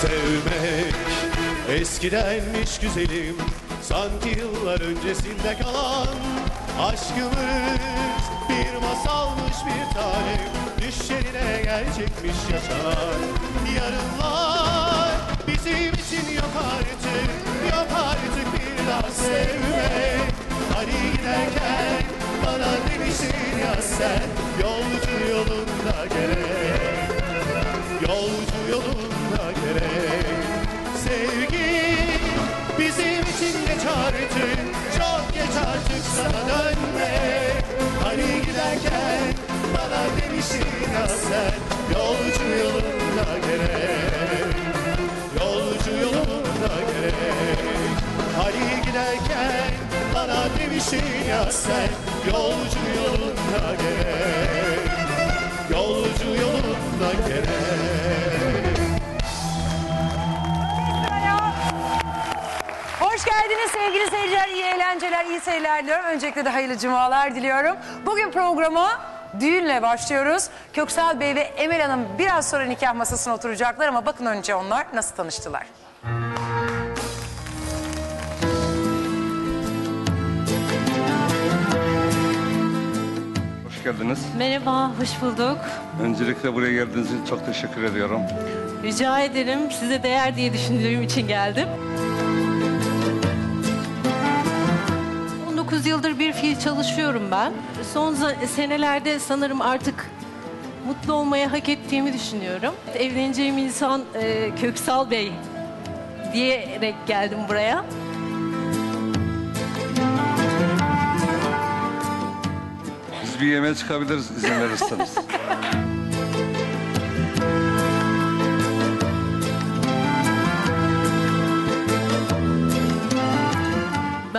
Sevmek. Eskidenmiş güzelim Sanki yıllar öncesinde kalan Aşkımız. Bir masalmış bir tanem Düşlerine gerçekmiş yaşanan Yarınlar. Bizim için yok artık Yok artık bir daha sevmek. Hani giderken bana demiştin ya sen Yolcu yolunda gerek Yolcu yolunda gerek. Sevgi bizim için geç artık Çok geç artık sana dönmek. Hani giderken bana demiştin ya sen Yolcu yolunda gerek. Yolcu yolunda gerek. Hani giderken bana demiştin ya sen Yolcu yolunda gerek Sevgili seyirciler. İyi eğlenceler, iyi seyirler diliyorum. Öncelikle de hayırlı cumalar diliyorum. Bugün programa düğünle başlıyoruz. Köksal Bey ve Emel Hanım biraz sonra nikah masasına oturacaklar ama bakın önce onlar nasıl tanıştılar. Hoş geldiniz. Merhaba, hoş bulduk. Öncelikle buraya geldiğiniz için çok teşekkür ediyorum. Rica ederim. Size değer diye düşündüğüm için geldim. Çalışıyorum ben. Son senelerde sanırım artık mutlu olmayı hak ettiğimi düşünüyorum. Evleneceğim insan e, Köksal Bey diyerek geldim buraya. Biz bir yemeğe çıkabiliriz izin verirseniz.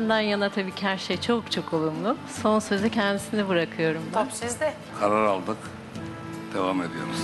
Benden yana tabii ki her şey çok çok olumlu. Son sözü kendisine bırakıyorum ben. Top sizde. Karar aldık. Devam ediyoruz.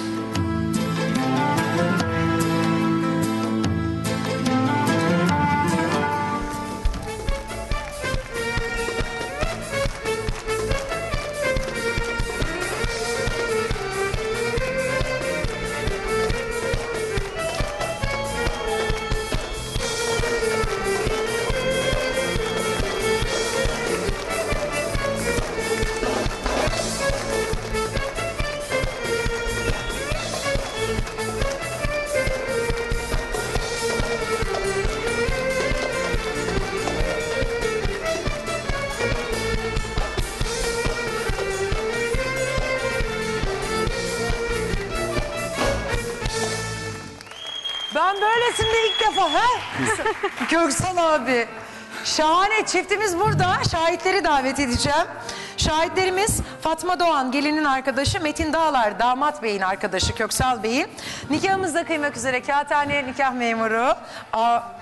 Defa ha? Köksal abi. Şahane çiftimiz burada. Şahitleri davet edeceğim. Şahitlerimiz Fatma Doğan gelinin arkadaşı, Metin Dağlar damat beyin arkadaşı Köksal Bey'in. Nikahımızda kıymak üzere kağıthane nikah memuru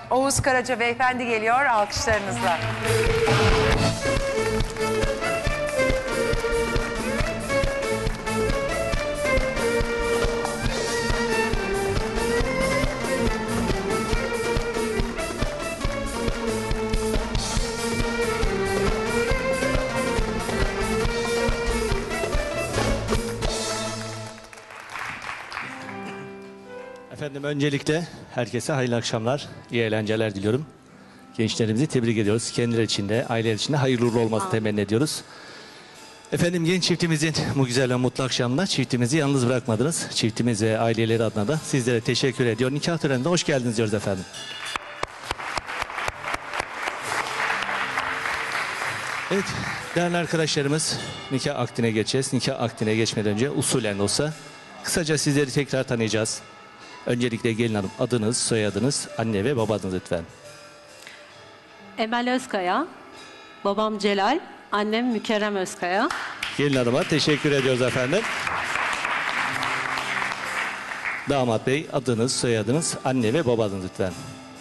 Oğuz Karaca beyefendi geliyor alkışlarınızla. Efendim öncelikle herkese hayırlı akşamlar, iyi eğlenceler diliyorum. Gençlerimizi tebrik ediyoruz. Kendileri için de, aileler için de hayırlı uğurlu olması temenni ediyoruz. Efendim genç çiftimizin bu güzel ve mutlu akşamında çiftimizi yalnız bırakmadınız. Çiftimiz ve aileleri adına da sizlere teşekkür ediyor. Nikah töreninde hoş geldiniz diyoruz efendim. Evet değerli arkadaşlarımız nikah akdine geçeceğiz. Nikah akdine geçmeden önce usulen olsa kısaca sizleri tekrar tanıyacağız. Öncelikle gelin hanım adınız, soyadınız, anne ve baba adınız lütfen. Emel Özkaya, babam Celal, annem Mükerrem Özkaya. Gelin hanıma teşekkür ediyoruz efendim. Damat bey adınız, soyadınız, anne ve baba adınız lütfen.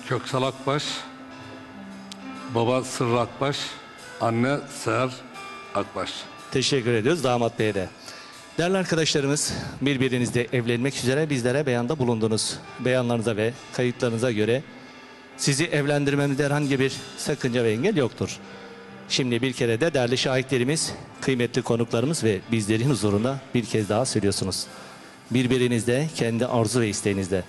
Köksal Akbaş, baba Sırrı Akbaş, anne Seher Akbaş. Teşekkür ediyoruz damat beye de. Değerli arkadaşlarımız birbirinizle evlenmek üzere bizlere beyanda bulundunuz. Beyanlarınıza ve kayıtlarınıza göre sizi evlendirmemizde herhangi bir sakınca ve engel yoktur. Şimdi bir kere de değerli şahitlerimiz, kıymetli konuklarımız ve bizlerin huzurunda bir kez daha söylüyorsunuz. Birbirinizle kendi arzu ve isteğinizle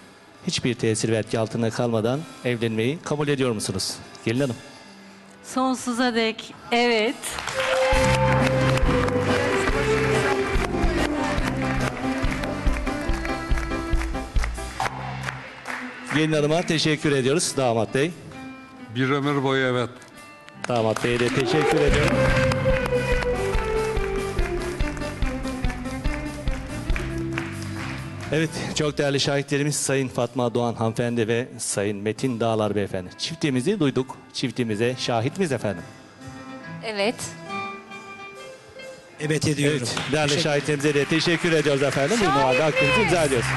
hiçbir tesir ve etki altında kalmadan evlenmeyi kabul ediyor musunuz? Gelin Hanım. Sonsuza dek evet. Gelin Hanım'a teşekkür ediyoruz damat bey. Bir ömür boyu evet. Damat beye de teşekkür ediyorum. Evet, çok değerli şahitlerimiz Sayın Fatma Doğan hanımefendi ve Sayın Metin Dağlar beyefendi. Çiftimizi duyduk. Çiftimize şahit miyiz efendim? Evet. Evet ediyorum. Evet, değerli şahitlerimize de teşekkür ediyoruz efendim. Bu muhabbet hakkınızı imza ediyoruz.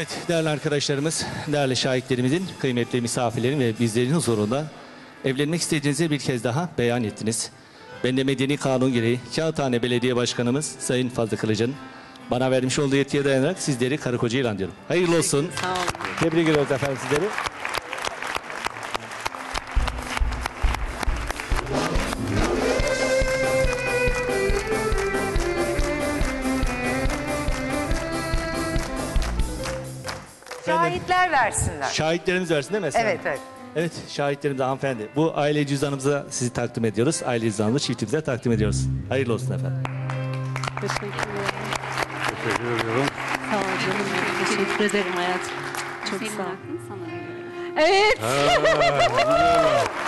Evet değerli arkadaşlarımız, değerli şahitlerimizin, kıymetli misafirlerin ve bizlerin huzurunda evlenmek istediğinizi bir kez daha beyan ettiniz. Ben de medeni kanun gereği Kağıthane Belediye Başkanımız Sayın Fazlı Kılıç'ın bana vermiş olduğu yetkiye dayanarak sizleri karı koca ilan ediyorum. Hayırlı olsun. Sağ olun. Tebrik ediyoruz efendim sizleri. Şahitler versinler. Şahitlerimiz versin değil mi Esra? Evet evet. Evet şahitlerimiz de hanımefendi. Bu aile cüzdanımıza sizi takdim ediyoruz. Aile cüzdanımızı çiftimize takdim ediyoruz. Hayırlı olsun efendim. Teşekkür ederim. Teşekkür ediyorum. Sağ ol canım. benim. Teşekkür ederim hayatım. Çok Senin sağ ol. hakkın sana veriyorum. Evet. Çok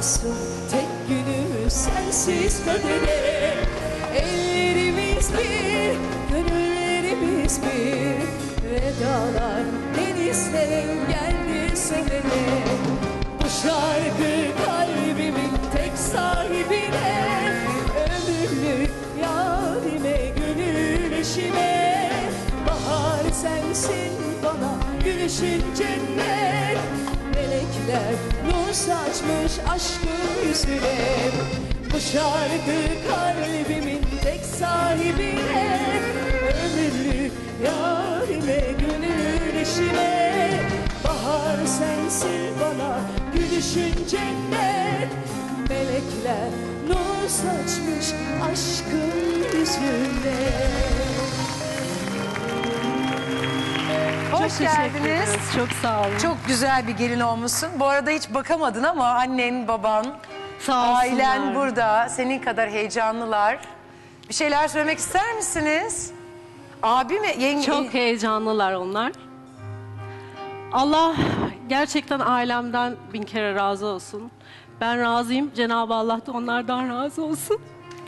Yazmasın tek günümüz sensiz kadere. Ellerimiz bir, gönüllerimiz bir. Vedalar denizlerin geldi sevene. Bu şarkı kalbimin tek sahibine. Ömürlük yarime, gönül eşime. Bahar sensin bana, gülüşün cennet saçmış aşkın yüzüne. Bu şarkı kalbimin tek sahibine. Ömürlük yarime gönül eşime Bahar sensin bana gülüşün cennet Melekler nur saçmış aşkın yüzüne Hoş teşekkür geldiniz. ederiz. Çok sağ olun. Çok güzel bir gelin olmuşsun. Bu arada hiç bakamadın ama annen, baban, Sağ olsunlar. ailen burada. Senin kadar heyecanlılar. Bir şeyler söylemek ister misiniz? Abi mi? Yenge... Çok heyecanlılar onlar. Allah gerçekten ailemden bin kere razı olsun. Ben razıyım. Cenab-ı Allah da onlardan razı olsun.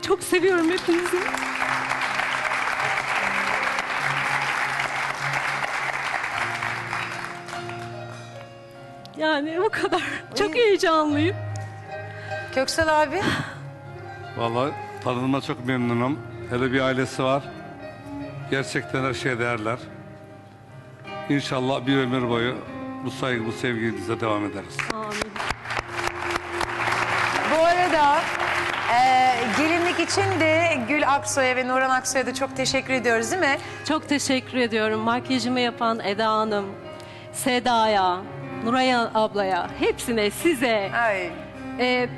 Çok seviyorum hepinizi. Yani bu kadar. Çok heyecanlıyım. Köksal abi. Vallahi tanınma çok memnunum. Hele bir ailesi var. Gerçekten her şeye değerler. İnşallah bir ömür boyu bu saygı, bu sevgimize devam ederiz. Amin. Bu arada e, gelinlik için de Gül Aksoy'a ve Nurhan Aksoy'a da çok teşekkür ediyoruz değil mi? Çok teşekkür ediyorum. Makyajımı yapan Eda Hanım, Seda'ya, Nuray ablaya, hepsine, size, Ay. e,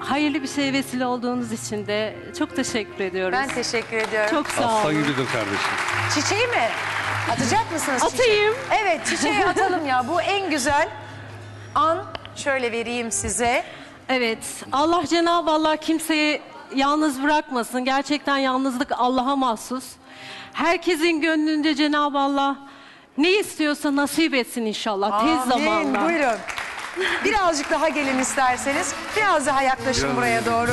hayırlı bir şey vesile olduğunuz için de çok teşekkür ediyoruz. Ben teşekkür ediyorum. çok sağ Aslan olun. gibidir kardeşim. Çiçeği mi? Atacak mısınız çiçeği? Atayım. Evet çiçeği atalım ya. Bu en güzel an. Şöyle vereyim size. Evet, Allah Cenab-ı Allah kimseyi yalnız bırakmasın. Gerçekten yalnızlık Allah'a mahsus. Herkesin gönlünde Cenab-ı Allah ne istiyorsa nasip etsin inşallah tez Amin. zamanda. Buyurun. Birazcık daha gelin isterseniz. Biraz daha yaklaşın Biraz buraya doğru.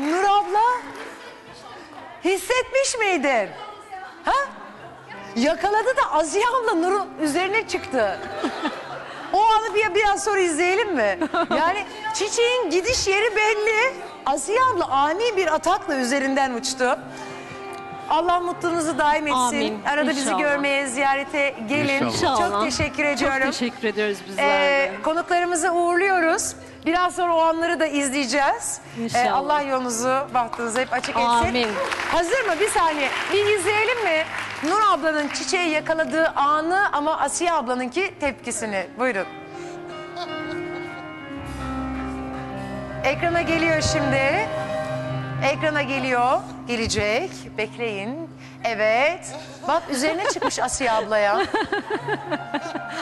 Nur abla hissetmiş miydin? Yakaladı da Aziye abla Nur'un üzerine çıktı. O anı bir, biraz sonra izleyelim mi? Yani çiçeğin gidiş yeri belli. Asiye abla ani bir atakla üzerinden uçtu. Allah mutluluğunuzu daim etsin. Amin, Arada bizi inşallah. görmeye, ziyarete gelin. İnşallah. Çok teşekkür ediyorum. Çok teşekkür ediyoruz bizler de. Ee, konuklarımızı uğurluyoruz. Biraz sonra o anları da izleyeceğiz. İnşallah. Ee, Allah yolunuzu, bahtınızı hep açık etsin. Amin. Hazır mı? Bir saniye. Bir izleyelim mi? Nur ablanın çiçeği yakaladığı anı ama Asiye ablanınki tepkisini. Buyurun. Ekrana geliyor şimdi. Ekrana geliyor. Gelecek. Bekleyin. Evet. Bak üzerine çıkmış Asiye ablaya.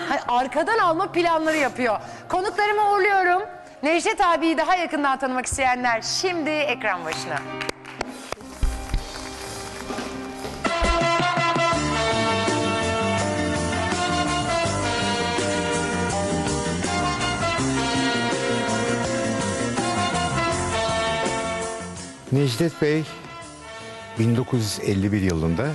Hay, arkadan alma planları yapıyor. Konuklarımı uğurluyorum. Necdet abiyi daha yakından tanımak isteyenler şimdi ekran başına. Necdet Bey 1951 yılında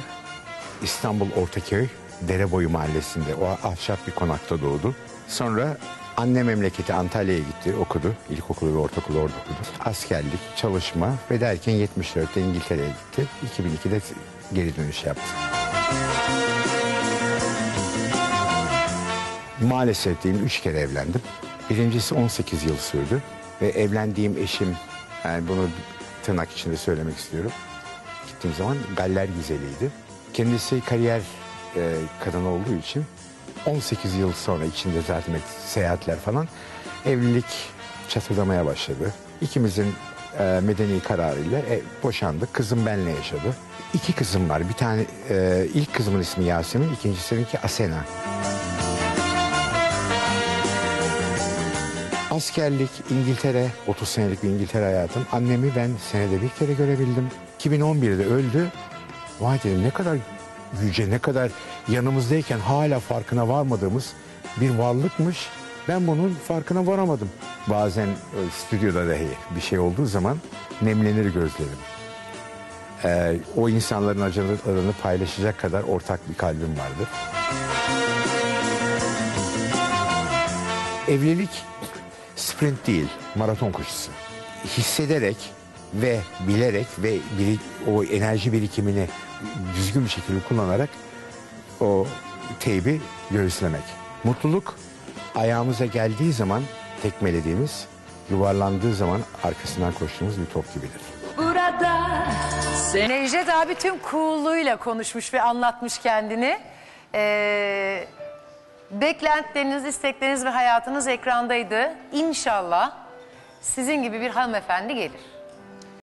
İstanbul Ortaköy Dereboyu Mahallesi'nde o ahşap bir konakta doğdu. Sonra anne memleketi Antalya'ya gitti, okudu. İlkokulu ve ortaokulu orada okudu. Askerlik, çalışma ve derken 74'te İngiltere'ye gitti. 2002'de geri dönüş yaptı. Maalesef diyeyim üç kere evlendim. Birincisi 18 yıl sürdü ve evlendiğim eşim, yani bunu tırnak içinde söylemek istiyorum. Gittiğim zaman galler güzeliydi. Kendisi kariyer e, kadını olduğu için 18 yıl sonra içinde zaten seyahatler falan evlilik çatırdamaya başladı. İkimizin e, medeni kararıyla e, boşandık. Kızım benle yaşadı. İki kızım var. Bir tane e, ilk kızımın ismi Yasemin, ikincisininki Asena. Askerlik, İngiltere, 30 senelik bir İngiltere hayatım. Annemi ben senede bir kere görebildim. 2011'de öldü. Vay dedim ne kadar yüce, ne kadar yanımızdayken hala farkına varmadığımız bir varlıkmış. Ben bunun farkına varamadım. Bazen e, stüdyoda dahi bir şey olduğu zaman nemlenir gözlerim. Ee, o insanların acılarını paylaşacak kadar ortak bir kalbim vardı. Evlilik sprint değil, maraton koşusu. Hissederek ve bilerek ve biri, o enerji birikimini düzgün bir şekilde kullanarak o teybi göğüslemek. Mutluluk ayağımıza geldiği zaman tekmelediğimiz, yuvarlandığı zaman arkasından koştuğumuz bir top gibidir. Necdet abi tüm coolluğuyla konuşmuş ve anlatmış kendini. Ee, beklentileriniz, istekleriniz ve hayatınız ekrandaydı. İnşallah sizin gibi bir hanımefendi gelir.